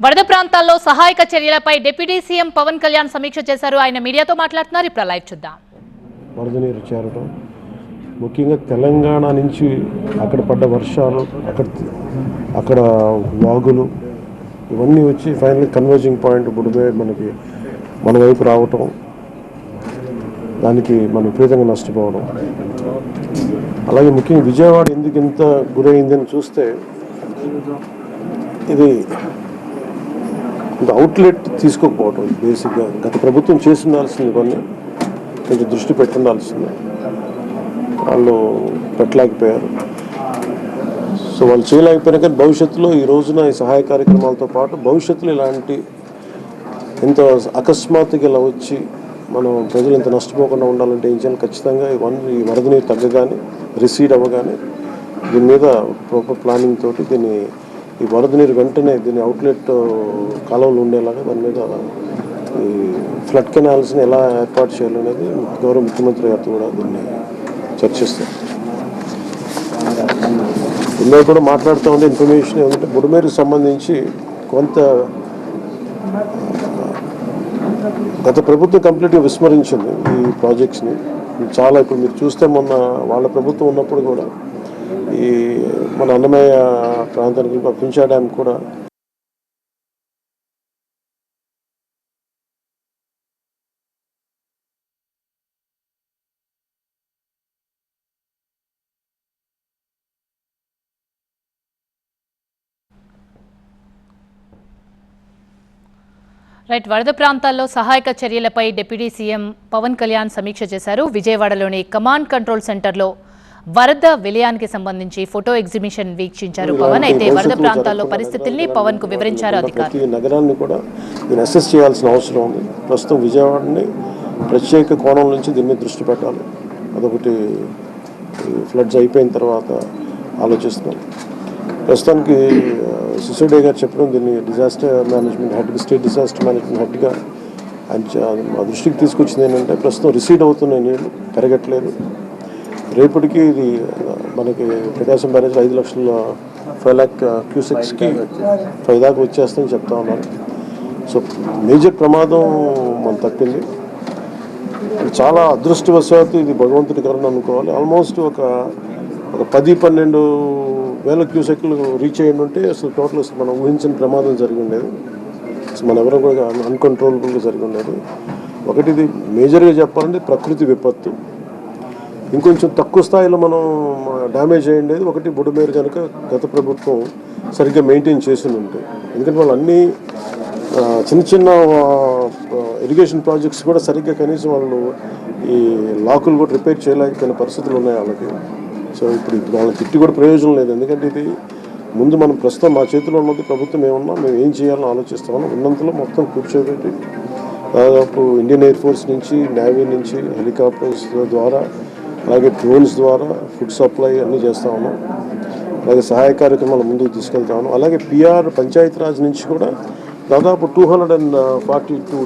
వరద ప్రాంతాల్లో సహాయక చర్యలపై డిప్యూటీ సీఎం పవన్ కళ్యాణ్ సమీక్ష చేశారు. ఆయన మీడియాతో మాట్లాడుతున్నారు. ఇప్పుడు లైవ్ చూద్దాం. వరద నీరు చేరటం. ముఖ్యంగా తెలంగాణ నుంచి అక్కడ పడ్డ వర్షాలు అక్కడ అక్కడ వాగులు ఇవన్నీ వచ్చి ఫైనల్ కన్వర్జింగ్ పాయింట్ బుడిమే మనకి మన వైపు రావటం. దానికి మనం విపరీతంగా నష్టపోవడం. అలాగే ముఖ్యంగా విజయవాడ ఎందుకు ఇంత గురైందని చూస్తే ఇది ఇంకా అవుట్లెట్ తీసుకోకపోవటం బేసిక్గా గత ప్రభుత్వం చేసి ఉండాల్సింది కొన్ని కొంచెం దృష్టి పెట్టుండాల్సింది. వాళ్ళు పెట్టలేకపోయారు. సో వాళ్ళు చేయలేకపోయినా కానీ భవిష్యత్తులో ఈ రోజున ఈ సహాయ కార్యక్రమాలతో పాటు భవిష్యత్తులో ఇలాంటి ఎంత అకస్మాత్తుగా ఇలా వచ్చి మనం ప్రజలు ఇంత నష్టపోకుండా ఉండాలంటే ఏం చేయాలి? ఖచ్చితంగా ఈ వన్ ఈ వరద నీరు తగ్గగానే రిసీడ్ అవ్వగానే దీని మీద ప్రాపర్ ప్లానింగ్ తోటి దీన్ని ఈ వరద నీరు వెంటనే దీని అవుట్లెట్ కాలువలు ఉండేలాగా దాని మీద ఈ ఫ్లడ్ కెనాల్స్ని ఎలా ఏర్పాటు చేయాలనేది గౌరవ ముఖ్యమంత్రి గారితో కూడా దీన్ని చర్చిస్తారు ఇందులో కూడా మాట్లాడుతూ ఉండే ఇన్ఫర్మేషన్ ఏమంటే బుడమేరుకు సంబంధించి కొంత గత ప్రభుత్వం కంప్లీట్గా విస్మరించింది ఈ ప్రాజెక్ట్స్ని చాలా ఇప్పుడు మీరు చూస్తే మొన్న వాళ్ళ ప్రభుత్వం ఉన్నప్పుడు కూడా ఈ మన అన్నమయ్య ప్రాంతానికి పించా డ్యామ్ కూడా రైట్ వరద ప్రాంతాల్లో సహాయక చర్యలపై డిప్యూటీ సీఎం పవన్ కళ్యాణ్ సమీక్ష చేశారు. విజయవాడలోని కమాండ్ కంట్రోల్ సెంటర్లో వరద విలయానికి సంబంధించి ఫోటో ఎగ్జిబిషన్ వీక్షించారు పవన్. అయితే వరద ప్రాంతాల్లో పరిస్థితుల్ని పవన్కు వివరించారు అధికారులు. నగరాన్ని కూడా దీన్ని అసెస్ చేయాల్సిన అవసరం ఉంది. ప్రస్తుతం విజయవాడని ప్రత్యేక కోణం నుంచి దీని మీద దృష్టి పెట్టాలి. అదొకటి ఫ్లడ్స్ అయిపోయిన తర్వాత ఆలోచిస్తున్నాం. ప్రస్తుతానికి సిసోడే గారు చెప్పడం దీన్ని disaster management head state disaster management హెడ్గా ఆయన దృష్టికి తీసుకొచ్చింది ఏంటంటే ప్రస్తుతం రిసీడ్ అవుతున్నాయి నీళ్ళు పెరగట్లేదు. రేపటికి ఇది మనకి ప్రకాశం బ్యారేజ్ ఐదు లక్షల ఫైవ్ ల్యాక్ uh, క్యూసెక్స్కి ఫైవ్ దాకా వచ్చేస్తుందని చెప్తా ఉన్నారు. సో మేజర్ ప్రమాదం మనం తప్పింది. చాలా అదృష్టవశాత్తు ఇది భగవంతుడి కరణ అనుకోవాలి. ఆల్మోస్ట్ ఒక ఒక పది పన్నెండు వేల క్యూసెక్లు రీచ్ అయ్యి ఉంటే అసలు టోటల్ అసలు మనం ఊహించిన ప్రమాదం జరిగి ఉండేది. అసలు మన ఎవరో కూడా అన్కంట్రోలబుల్గా జరిగి ఉండేది. ఒకటి ఇది మేజర్గా చెప్పాలంటే ప్రకృతి విపత్తు. ఇంకొంచెం తక్కువ స్థాయిలో మనం డ్యామేజ్ అయ్యిండేది ఒకటి బుడమేరు కనుక గత ప్రభుత్వం సరిగ్గా మెయింటైన్ చేసి ఉంటే ఎందుకంటే వాళ్ళు అన్ని చిన్న చిన్న ఇరిగేషన్ ప్రాజెక్ట్స్ కూడా సరిగ్గా కనీసం వాళ్ళు ఈ లాకులు కూడా రిపేర్ చేయలేకపోయిన పరిస్థితులు ఉన్నాయి వాళ్ళకి. సో ఇప్పుడు ఇప్పుడు వాళ్ళని తిట్టి కూడా ప్రయోజనం లేదు. ఎందుకంటే ఇది ముందు మనం ప్రస్తుతం మా చేతిలో ఉన్నది ప్రభుత్వం ఏమన్నా మేము ఏం చేయాలని ఆలోచిస్తామని ఉన్నంతలో మొత్తం కూర్చోబెట్టి దాదాపు ఇండియన్ ఎయిర్ ఫోర్స్ నుంచి నేవీ నుంచి హెలికాప్టర్స్ ద్వారా అలాగే డ్రోన్స్ ద్వారా ఫుడ్ సప్లై అన్నీ చేస్తా ఉన్నాం. అలాగే సహాయ కార్యక్రమాలు ముందుకు తీసుకెళ్తా ఉన్నాం. అలాగే పిఆర్ పంచాయతీరాజ్ నుంచి కూడా దాదాపు two hundred and forty two